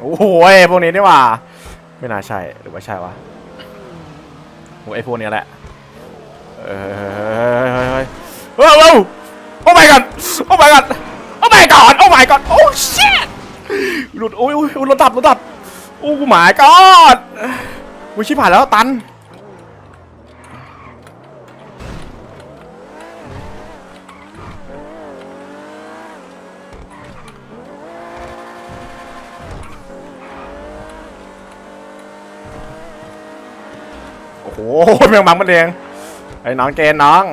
โอ้โหพวกนี้นี่ว่า ไม่น่าใช่หรือว่าใช่วะโอ้ไอพวกนี้แหละเฮ้ยเฮ้ยเฮ้ยเฮ้ยเฮ้ยโอ้ my god โอ้ my god โอ้ my god โอ้ my god โอ้ shit หลุดโอ้ยอุ้ยรถดับรถดับโอ้ my god วิชิบหายแล้วตัน โอ้โห แมงมังมันแดงไอ้น้องเกณฑ์น้อง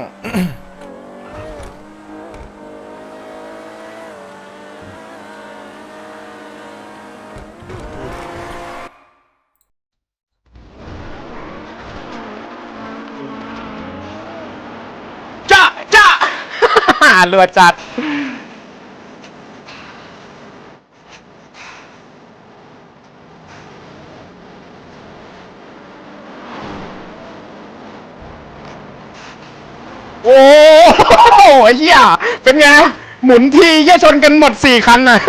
จ้าจ้าเรือจัด โอ้โหไอ้เหี้ยเป็นไง หมุนทีเหี้ยชนกันหมดสี่คันน่ะ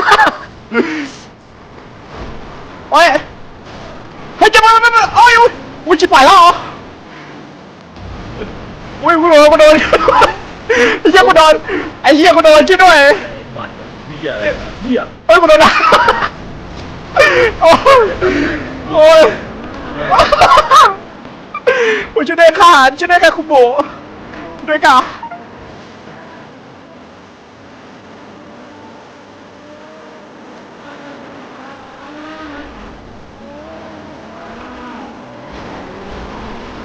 โอ้ยเฮ้ยจะมามามาโอ้ยอุ้ยอุ้ยชิบหายแล้วเหรออุ้ยกูโดนกูโดนไอ้เหี้ยกูโดนไอ้เหี้ยกูโดนช่วยด้วยบัตรเหี้ยอะไรเหี้ยเฮ้ยกูโดนอะโอ้ยโอ้ยโอ้ยช่วยด้วยค่ะช่วยด้วยค่ะคุณโบ ด้วยค่ะ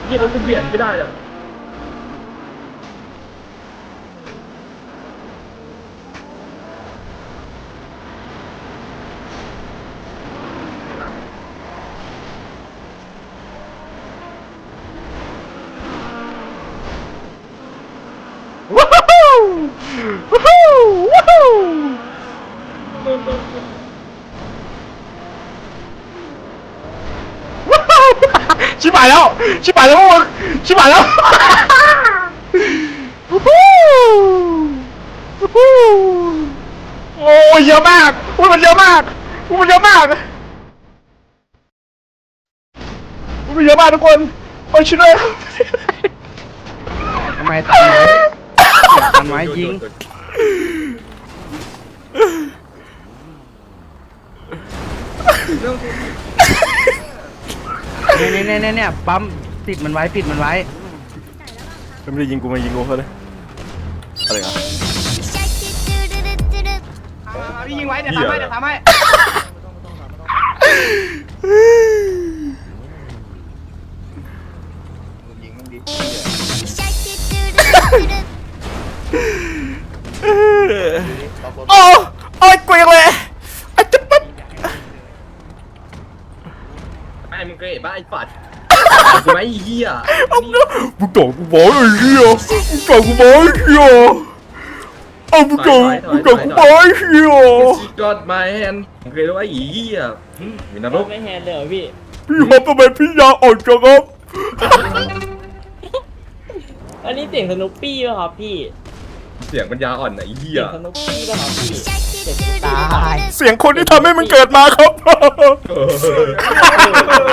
เหี้ยรถกูเปลี่ยนไม่ได้อะ ว้าวว้าวว้าวว้าวชิบ หายแล้ว ชิบหายแล้วพวกมึงชิบหายแล้ววู้ฮู้วู้ฮู้โอ้ยเยอะมากอุ้ยมันเยอะมากอุ้ยมันเยอะมากอุ้ยมันเยอะมากทุกคนโอ้ยช่วยด้วยทำไมตันไว้ตันไว้ยิง เนี่ยเนี่ยเนี่ยเนี่ยปั๊มติดมันไว้ปิดมันไว้ไม่ได้ยิงกูมายิงกูเขาเลยอะไรอะพี่ยิงไว้เดี๋ยวทำให้เดี๋ยวทำให้โอ้โอ้ยกูยังเลยไอ้จิ๊บปั๊บ ไอ้มึงเคยเห็นป่ะไอ้ฝัดกูไหมไอ้เหี้ยมึงต่อกูบอกไอ้เหี้ยมึงต่อกูบอกไอ้เหี้ยเอามึงต่อมึงต่อกูบอกไอ้เหี้ยชีกอดมาแฮนมึงเคยรู้ว่าไอ้เหี้ยอืมมีนรกไม่แฮนเลยเหรอพี่พี่ครับทำไมพี่ยาอ่อนจังครับอันนี้เสียงสนุปปี้ป่ะครับพี่เสียงปัญญาอ่อนไอ้เหี้ยเสียงสนุปปี้ป่ะครับพี่เสียงสนุปตปี้ายเสียงคนที่ทำให้มันเกิดมาครับเออ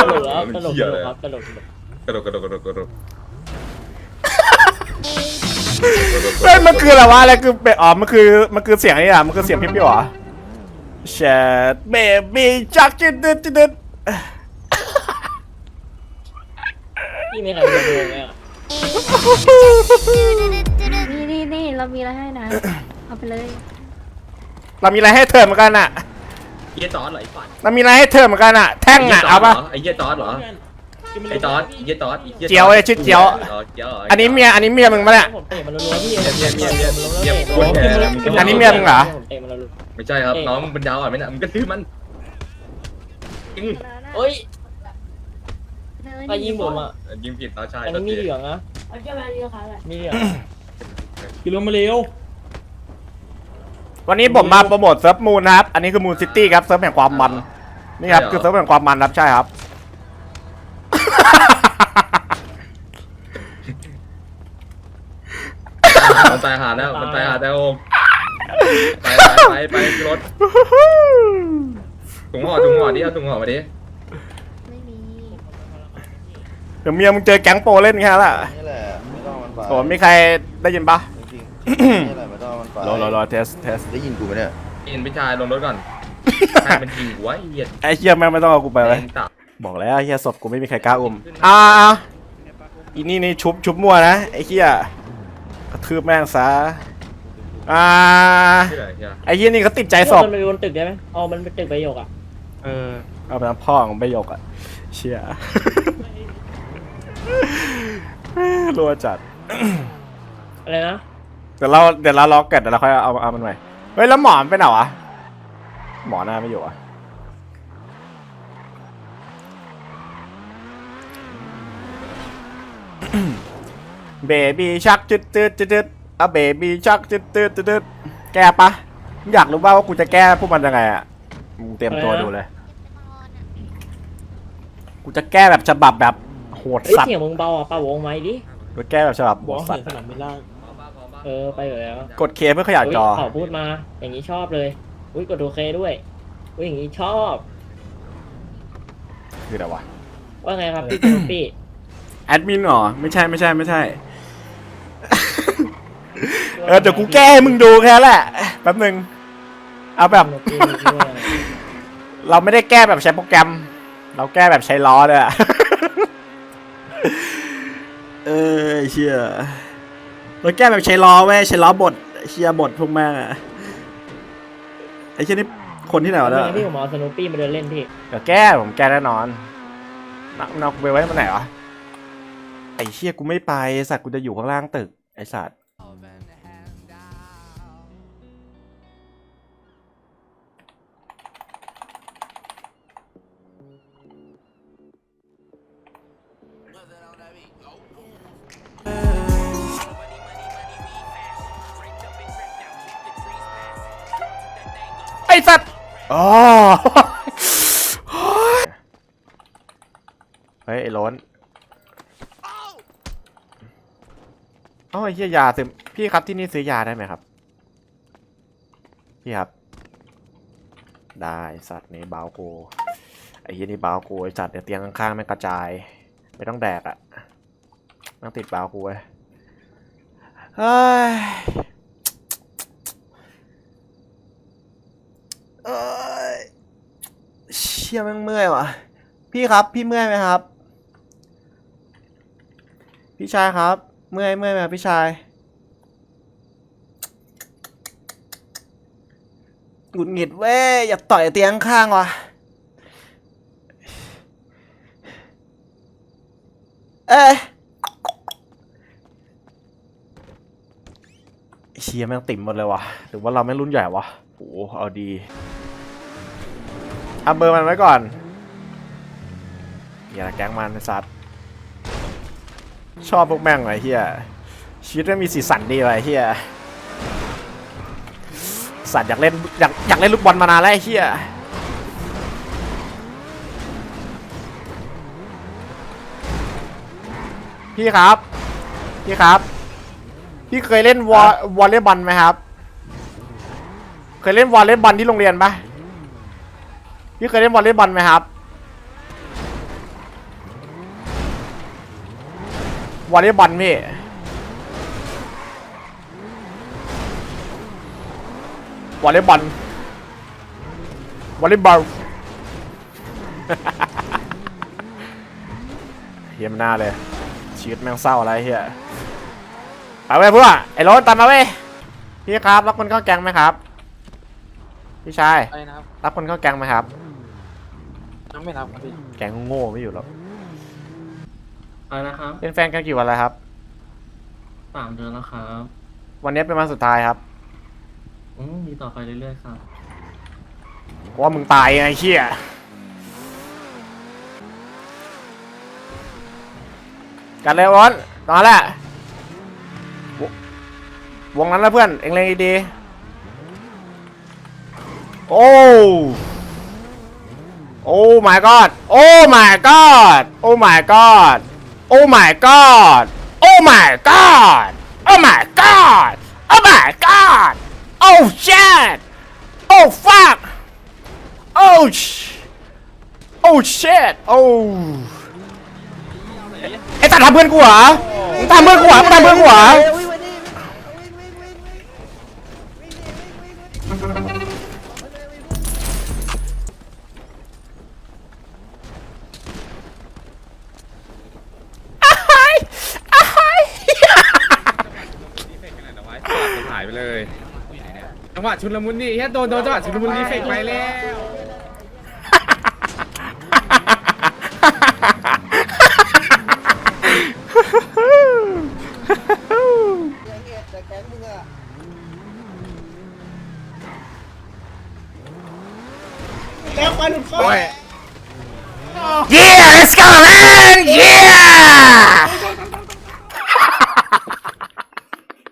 ตลกแล้วตลกเหี้ตยลเลยกครับตลกตล กระโดดกระโดดกระโดดกระโดดเฮ้ยมันคืออะไรวะอะไรคือแบบอ๋อมันคือมันคือเสียงนี่อะมันคือเสียงพี่พี่หรอแชทเบบี้จักจิดดิดดิดพี่ไม่เคยดูเลยอะนี่นี่นี่เรามีอะไรให้นะ เอาไปเลยเรามีอะไรให้เธอเหมือนกันอะเหี้ยจอร์ดเหรอไอ้ฝัดเรามีอะไรให้เธอเหมือนกันอะแท่งอะเอาปะไอ้เหี้ยจอร์ดเหรอ ไอ้จอร์ดไอ้เหี้ยจอร์ดไอ้หี้เจียวเลยชื่อเจียวอ๋อเจียวหรอันนี้เมียอันนี้เมียมึงปะเนี่ย ผมเตะมันรัวๆพี่เมียเมียเมียเมียเมียโอ้โหอันนี้เมียมึงเหรอ ผมเตะมันรัวไม่ใช่ครับน้องมึงปัญญาอ่อนไหมเนี่ยมึงก็ซื้อมันจริงๆเอ้ยใครยิงผมอะยิงผิดน้องชายอันนี้มีเหลืองนะเอาแค่แบบนี้ค่ะแบบมีเหลืองกิโลมาเร็ววันนี้ผมมาโปรโมทเซิร์ฟมูนนะครับ อันนี้คือมูนซิตี้ครับเซิร์ฟแห่งความมัน นี่ครับคือเซิร์ฟแห่งความมันครับใช่ครับ มันตายหาแล้ว มันตายหาแต่โอมไปไปไปไปขึ้นรถห่อดิเอาถุงห่อมาดิไม่มีเดี๋ยวเมียมึงเจอแก๊งโปรเล่นแค่นั้นแหละนี่แหละไม่ต้องมันไปโอ้มีใครได้ยินปะจริงๆนี่แหละไม่ต้องมันไปรอรอรอเทสเทสได้ยินกูไหมเนี่ยอินพี่ชายลงรถก่อนใครมันยิงหัวไอ้เหี้ยไอ้เฮียแม่งไม่ต้องเอากูไปเลย แม่งตับ บอกแล้วไอ้เฮียศพกูไม่มีใครกล้าอุ้มอ่าอีนี่นี่ชุบชุบมั่วนะไอ้เฮียกระทืบแม่งซะอ่าชื่ออะไรเหี้ยไอ้เฮียนี่เขาติดใจศพมันไปบนตึกได้ไหมเอามันไปตึกประโยคอะเออเอาไปน้ำพ่อของประโยคอะเชี่ยรัวจัดอะไรนะเดี๋ยวเราเดี๋ยวเราล็อกกันเดี๋ยวเราค่อยเอาเอามันใหม่เฮ้ยแล้วหมอมันไปไหนวะหมอหน้าไม่อยู่อะ เบบี้ชักจุดจุดจุดจุดอะเบบี้ชักจุดจุดจุดจุดแก้ปะอยากรู้ว่าว่ากูจะแก้พวกมันยังไงอะมึงเตรียมตัวดูเลย กูจะแก้แบบฉบับแบบโหดเฮ้ยสัตว์เสียงมึงเบาอะป้าวงไหมดิกูแก้แบบฉบับโหดสัตว์เออไปอยู่แล้วกดเคเพื่อขยายจอยขอพูดมา อย่างนี้ชอบเลย อุ้ยกดโอเคด้วยอุ้ยอย่างนี้ชอบ คืออะไรวะ ว่าไงครับพี่ พี่ แอดมินเหรอ ไม่ใช่ไม่ใช่ไม่ใช่ เออเดี๋ยวกูแก้ให้มึงดูแค่นั้นแหละแป๊บนึงเอาแบบพี่พี่ว่าไงเราไม่ได้แก้แบบใช้โปรแกรม เราแก้แบบใช้ล้อด้วยอะ เออเชี่ยเราแก้แบบใช้ล้อเว้ยใช้ล้อบทเชียบทพวกแม่งอะไอ้เชี่ยนี่คนที่ไหนวะไม่เนี่ยงั้นพี่ผมเอาสโนปี้มาเดินเล่นพี่เดี๋ยวแก้ผมแก้แน่นอนนักนักไปไว้มันไหนวะ ไอ้เชี่ยกูไม่ไปไอ้สัตว์กูจะอยู่ข้างล่างตึกไอ้สัตว์ไอ้สัตว์อ๋อเฮ้ยไอ้โล้น อ๋อไอ้เหี้ยยาซื้อพี่ครับที่นี่ซื้อยาได้ไหมครับ พี่ครับ ได้สัตว์นี่เบาโกไอ้เหี้ยนี่เบาโกไอ้สัตว์เดี๋ยวเตียงข้างๆแม่กระจาย ไม่ต้องแดกอะต้องติดเบาโกไว้เฮ้ยเอ้ยเชี่ยแม่งเมื่อยว่ะ พี่ครับ พี่เมื่อยไหมครับ พี่ชายครับ เมื่อยเมื่อยไหมครับพี่ชายหงุดหงิดเว้ย อย่าต่อยเตียงข้างวะเอ้ยเชียแม่งติ่มหมดเลยวะหรือว่าเราไม่งรุ่นใหญ่วะโอ้เอาดีเอาเบอร์มันไว้ก่อน อย่าแก๊งมันไอ้สัตว์ ชอบพวกแม่งไอ้เฮียชีวิตไม่มีสีสันดีว่ะไอ้เฮียสัตว์อยากเล่นอยากอยากเล่นลูกบอลมานานแล้วไอ้เฮียพี่ครับ พี่ครับ พี่เคยเล่นวอลวอลเลย์บอลไหมครับ เคยเล่นวอลเลย์บอลที่โรงเรียนปะพี่เคยเล่นวอลเลย์บอลไหมครับ วอลเลย์บอลพี่วอลเลย์บอลวอลเลย์บอลเฮียมนหน้าเลย ชีวิตแม่งเศร้าอะไรเฮียไปเว้ยพวกไอ้โรถตามมาเว้ยพี่ครับรับคนเข้าแกงไหมครับ พี่ชายอะไรนะครับรับคนเข้าแกงไหมครับ ยังไม่รับครับพี่ แกงโง่ไม่อยู่หรอก อะไรนะครับเป็นแฟนกันกี่วันแล้วครับ สามเดือนแล้วครับ วันนี้เป็นวันสุดท้ายครับอืมมีต่อไปเรื่อยๆครับเพราะว่ามึงตายไงไอ้เชี่ยกันเลยวอนตอนนั้นแหละววงนั้นแล้วเพื่อน เอ็งเล็งดีๆโอ้ โอ้ my god โอ้ my god โอ้ my god โอ้ my god โอ้ my god โอ้ my god โอ้ my god โอ้ shit โอ้ fuck โอ้ sh โอ้ shit โอ้ไอ้ตัดทำเพื่อนกูเหรอมึงทำเพื่อนกูเหรอมึงทำเพื่อนกูเหรอ จังหวะชุนละมุนนี่แค่โดนโดนจังหวะชุนละมุนนี่เฟกไปแล้ว